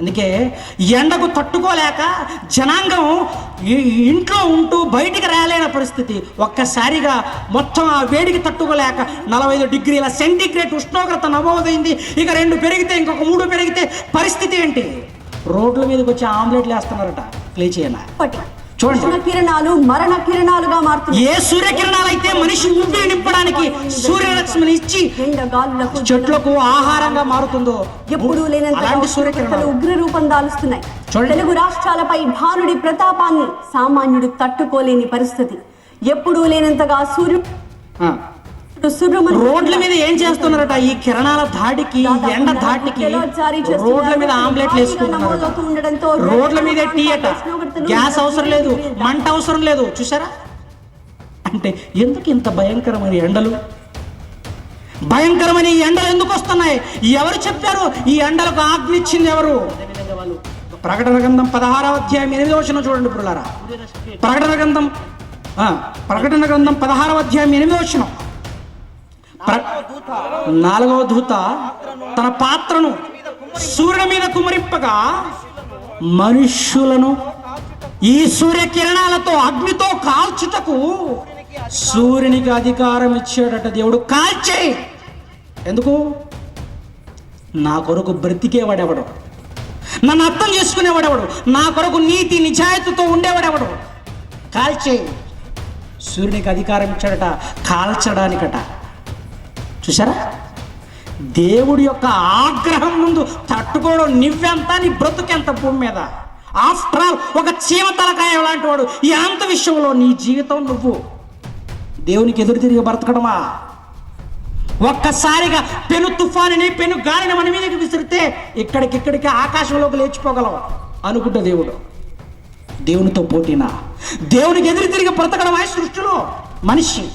అందుకే ఎండకు తట్టుకోలేక జనాంగం ఇంట్లో ఉంటూ బయటికి రాలేని పరిస్థితి. ఒక్కసారిగా మొత్తం ఆ వేడికి తట్టుకోలేక నలభై ఐదు డిగ్రీల సెంటిగ్రేడ్ ఉష్ణోగ్రత నమోదైంది. ఇక రెండు పెరిగితే ఇంకొక మూడు పెరిగితే పరిస్థితి ఏంటి? రోడ్ల మీదకి వచ్చి ఆమ్లెట్లు వేస్తున్నారట. ఇప్పటి చూడండి. కిరణాలు మరణ కిరణాలుగా మారుతున్నాయి. ఏ సూర్యకిరణాలు అయితే మనిషి ఊపిరి నింపడానికి సూర్యరశ్మిని ఇచ్చి ఎండ గాలులకు చెట్లకు ఆహారంగా మారుతుందో? ఎప్పుడూ ఉష్ణోగ్రతలు సూర్యకిరణాలు. ఉగ్ర రూపం దాలుస్తున్నాయి. తెలుగు రాష్ట్రాలపై భానుడి ప్రతాపాన్ని సామాన్యుడు తట్టుకోలేని పరిస్థితి. ఎప్పుడూ లేనంతగా సూర్యుడు. సుర్రుమని రోడ్ల మీద ఏం చేస్తున్నారట? ఈ కిరణాల ధాటికి ఎండ ధాటికి. రోడ్ల మీద ఆమ్లెట్లు వేసుకుంటున్నారట. రోడ్ల మీద టీ అట గ్యాస్ అవసరం లేదు మంట అవసరం లేదు. చూసారా అంటే ఎందుకు ఇంత భయంకరమైన ఎండలు? భయంకరమైన ఈ ఎండలు ఎందుకు వస్తున్నాయి? ఎవరు చెప్పారు ఈ ఎండలకు ఆజ్ఞిచ్చింది ఎవరు? ప్రకటన గ్రంథం పదహారవ అధ్యాయం ఎనిమిదవ వచనం చూడండి పురులారా ప్రకటన గ్రంథం ఆ, ప్రకటన గ్రంథం పదహారవ అధ్యాయం ఎనిమిదవ వచనం. నాలుగవ దూత తన పాత్రను సూర్యుని మీద కుమరింపగా మనుష్యులను ఈ సూర్యకిరణాలతో అగ్నితో కాల్చుటకు సూర్యునికి అధికారం ఇచ్చాడట దేవుడు. కాల్చేయి. ఎందుకు? నా కొరకు బ్రతికేవాడెవడు? నన్ను అర్థం చేసుకునేవాడెవడు? నా కొరకు నీతి నిజాయితీతో ఉండేవాడెవడు? కాల్చే సూర్యునికి అధికారం ఇచ్చాడట కాల్చడానికట. చూసారా దేవుడి యొక్క ఆగ్రహం ముందు తట్టుకోవడం నువ్వెంత నీ బ్రతుకెంత భూమి మీద? ఆఫ్టర్ ఆల్ ఒక చీమ తలకాయ లాంటి వాడు ఈ అంత విషయంలో నీ జీవితం నువ్వు. దేవునికి ఎదురు తిరిగి బ్రతకడమా? ఒక్కసారిగా పెను తుఫానుని పెను గాలిని మన మీదకి విసిరితే ఇక్కడికిక్కడికి ఆకాశంలోకి లేచిపోగలం. అనుకుంటా దేవుడు. దేవునితో పోటీనా? దేవునికి ఎదురు తిరిగి బ్రతకడం ఈ సృష్టిలో మనిషి